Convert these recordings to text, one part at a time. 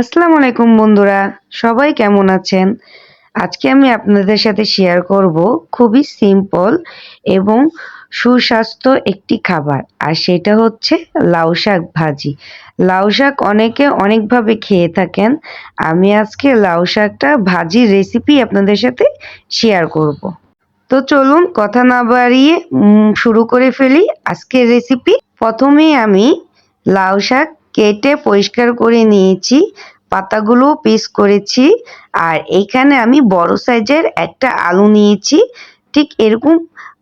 আসসালামু আলাইকুম বন্ধুরা, সবাই কেমন আছেন? আজকে আমি আপনাদের সাথে শেয়ার করব খুবই সিম্পল এবং সুস্বাস্থ্য একটি খাবার, আর সেটা হচ্ছে লাউ শাক ভাজি। লাউ শাক অনেকে অনেকভাবে খেয়ে থাকেন, আমি আজকে লাউ শাকটা ভাজির রেসিপি আপনাদের সাথে শেয়ার করব। তো চলুন কথা না বাড়িয়ে শুরু করে ফেলি আজকের রেসিপি প্রথমেই আমি লাউ শাক কেটে পরিষ্কার করে নিয়েছি, পাতাগুলো পিস করেছি আর এইখানে আমি বড় সাইজের একটা আলু নিয়েছি। ঠিক এরকম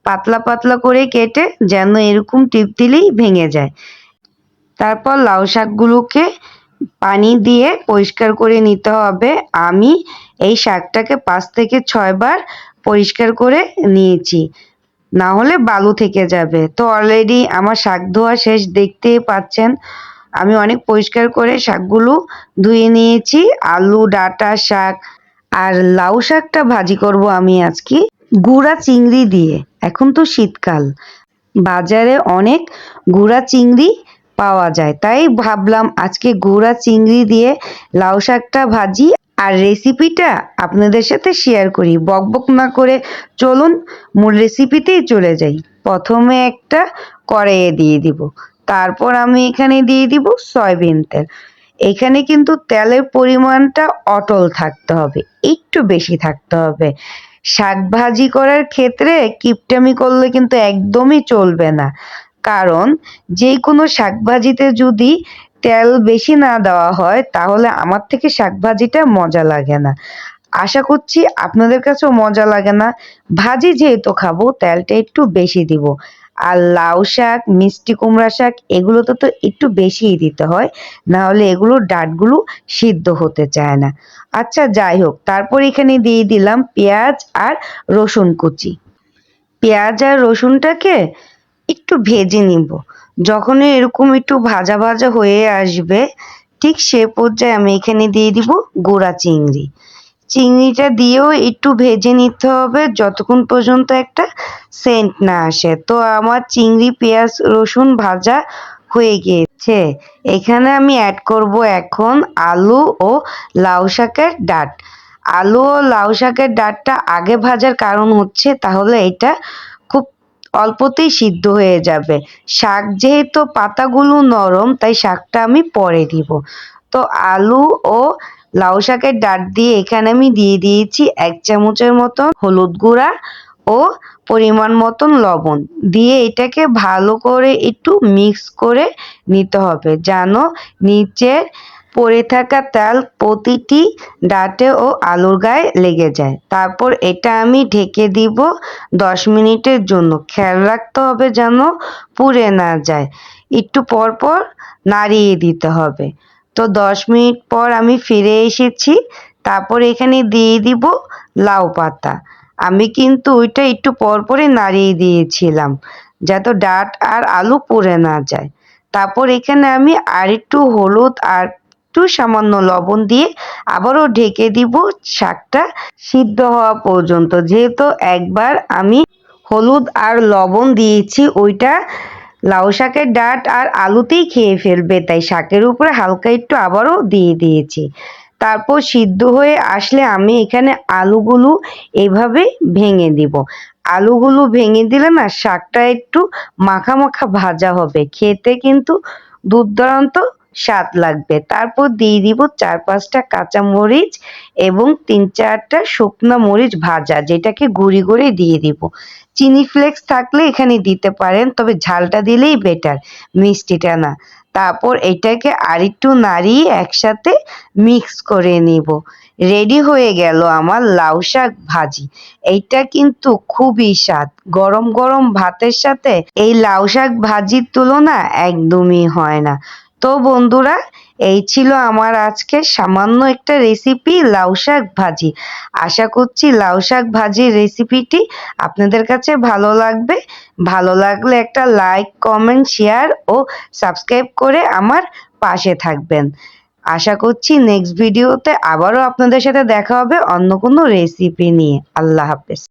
পাতলা পাতলা করে কেটে যেন এরকম টিপ দিলেই ভেঙে যায়। তারপর লাউ শাকগুলোকে পানি দিয়ে পরিষ্কার করে নিতে হবে। আমি এই শাকটাকে পাঁচ থেকে ছয়বার পরিষ্কার করে নিয়েছি। না হলে বালু থেকে যাবে। তো অলরেডি আমার শাক ধোয়া শেষ, দেখতেই পাচ্ছেন। আমি অনেক পরিষ্কার করে শাকগুলো ধুয়ে নিয়েছি। আলু, ডাটা শাক আর লাউ শাকটা ভাজি করব আমি আজকে। গুঁড়া চিংড়ি দিয়ে। এখন তো শীতকাল। বাজারে অনেক গুঁড়া চিংড়ি পাওয়া যায়। তাই ভাবলাম আজকে গুঁড়া চিংড়ি দিয়ে লাউ শাকটা ভাজি আর রেসিপিটা আপনাদের সাথে শেয়ার করি। বকবক না করে চলুন, মূল রেসিপিতেই চলে যাই। প্রথমে একটা কড়াইয়ে দিয়ে দিব। তারপর আমি এখানে দিয়ে দিব সয়াবিন তেল। এখানে কিন্তু তেলের পরিমাণটা অটল থাকতে হবে, একটু বেশি থাকতে হবে। শাক ভাজি করার ক্ষেত্রে কিপটামি করলে কিন্তু একদমই চলবে না। কারণ যে কোনো শাক ভাজিতে যদি তেল বেশি না দেওয়া হয়, তাহলে আমার থেকে শাক ভাজিটা মজা লাগে না। আশা করছি আপনাদের কাছেও মজা লাগে না। ভাজি যেহেতু খাব, তেলটা একটু বেশি দিব। আর লাউ শাক, মিষ্টি কুমড়া শাক, এগুলোতে তো একটু বেশিই দিতে হয়। না হলে এগুলোর ডাঁটগুলো সিদ্ধ হতে চায় না। আচ্ছা যাই হোক, তারপর এখানে দিয়ে দিলাম পেঁয়াজ আর রসুন কুচি। পেঁয়াজ আর রসুনটাকে একটু ভেজে নিব। যখন এরকম একটু ভাজা ভাজা হয়ে আসবে, ঠিক সে পর্যায়ে আমি এখানে দিয়ে দিব গুঁড়া চিংড়ি। চিংড়িটা দিয়েও একটু ভেজে নিতে হবে। যতক্ষণ পর্যন্ত একটা সেন্ট না আসে। তো আমার চিংড়ি, পেঁয়াজ, রসুন ভাজা হয়ে গিয়েছে। এখানে আমি অ্যাড করব এখন আলু ও লাউ শাকের ডাট। আলু ও লাউ শাকের ডাঁটটা আগে ভাজার কারণ হচ্ছে, তাহলে এটা অল্পতেই সিদ্ধ হয়ে যাবে। শাক যেহেতু পাতাগুলো নরম, তাই শাকটা আমি পরে দিব। তো আলু ও লাউ শাকের ডাঁট দিয়ে এখানে আমি দিয়ে দিয়েছি এক চামচের মতন হলুদ গুঁড়া ও পরিমাণ মতন লবণ। দিয়ে এটাকে ভালো করে একটু মিক্স করে নিতে হবে, যেন নিচের পড়ে থাকা তেল প্রতিটি ডাঁটে ও আলুর গায়ে লেগে যায়। তারপর এটা আমি ঢেকে দিব দশ মিনিটের জন্য। খেয়াল রাখতে হবে যেন পুড়ে না যায়। একটু পর পর নাড়িয়ে দিতে হবে। তো দশ মিনিট পর আমি ফিরে এসেছি। তারপর এখানে দিয়ে দিব লাউ পাতা। আমি কিন্তু ওইটা একটু পর পরে নাড়িয়ে দিয়েছিলাম যাতে ডাট আর আলু পুড়ে না যায়। তারপর এখানে আমি আর একটু হলুদ আর একটু সামান্য লবণ দিয়ে আবারও ঢেকে দিব শাকটা সিদ্ধ হওয়া পর্যন্ত। যেহেতু একবার আমি হলুদ আর লবণ দিয়েছি, ওইটা লাউ শাকের ডাট আর আলুতেই খেয়ে ফেলবে, তাই শাকের উপরে হালকা একটু আবারও দিয়ে দিয়েছি। তারপর সিদ্ধ হয়ে আসলে আমি এখানে আলুগুলো এভাবে ভেঙে দিব। আলুগুলো ভেঙে দিলে না শাকটা একটু মাখা মাখা ভাজা হবে। খেতে কিন্তু দুর্দান্ত স্বাদ লাগবে। তারপর দিয়ে দিব চার পাঁচটা কাঁচা মরিচ এবং তিন চারটা শুকনো মরিচ ভাজা, যেটাকে গুঁড়ি করে দিয়ে দিব। চিনি ফ্লেক্স থাকলে এখানে দিতে পারেন, তবে ঝালটা দিলেই বেটার মিষ্টিটা না। তারপর এটাকে আরেকটু নাড়িয়ে একসাথে মিক্স করে নিব। রেডি হয়ে গেল আমার লাউ শাক ভাজি। এইটা কিন্তু খুবই স্বাদ। গরম গরম ভাতের সাথে এই লাউ শাক ভাজির তুলনা একদমই হয় না। তো বন্ধুরা, এই ছিল আমার আজকে সামান্য একটা রেসিপি লাউ শাক ভাজি। আশা করছি লাউ শাক ভাজির রেসিপিটি আপনাদের কাছে ভালো লাগবে। ভালো লাগলে একটা লাইক কমেন্ট শেয়ার ও সাবস্ক্রাইব করে আমার পাশে থাকবেন। আশা করছি নেক্সট ভিডিওতে আবারও আপনাদের সাথে দেখা হবে অন্য কোনো রেসিপি নিয়ে। আল্লাহ হাফেজ।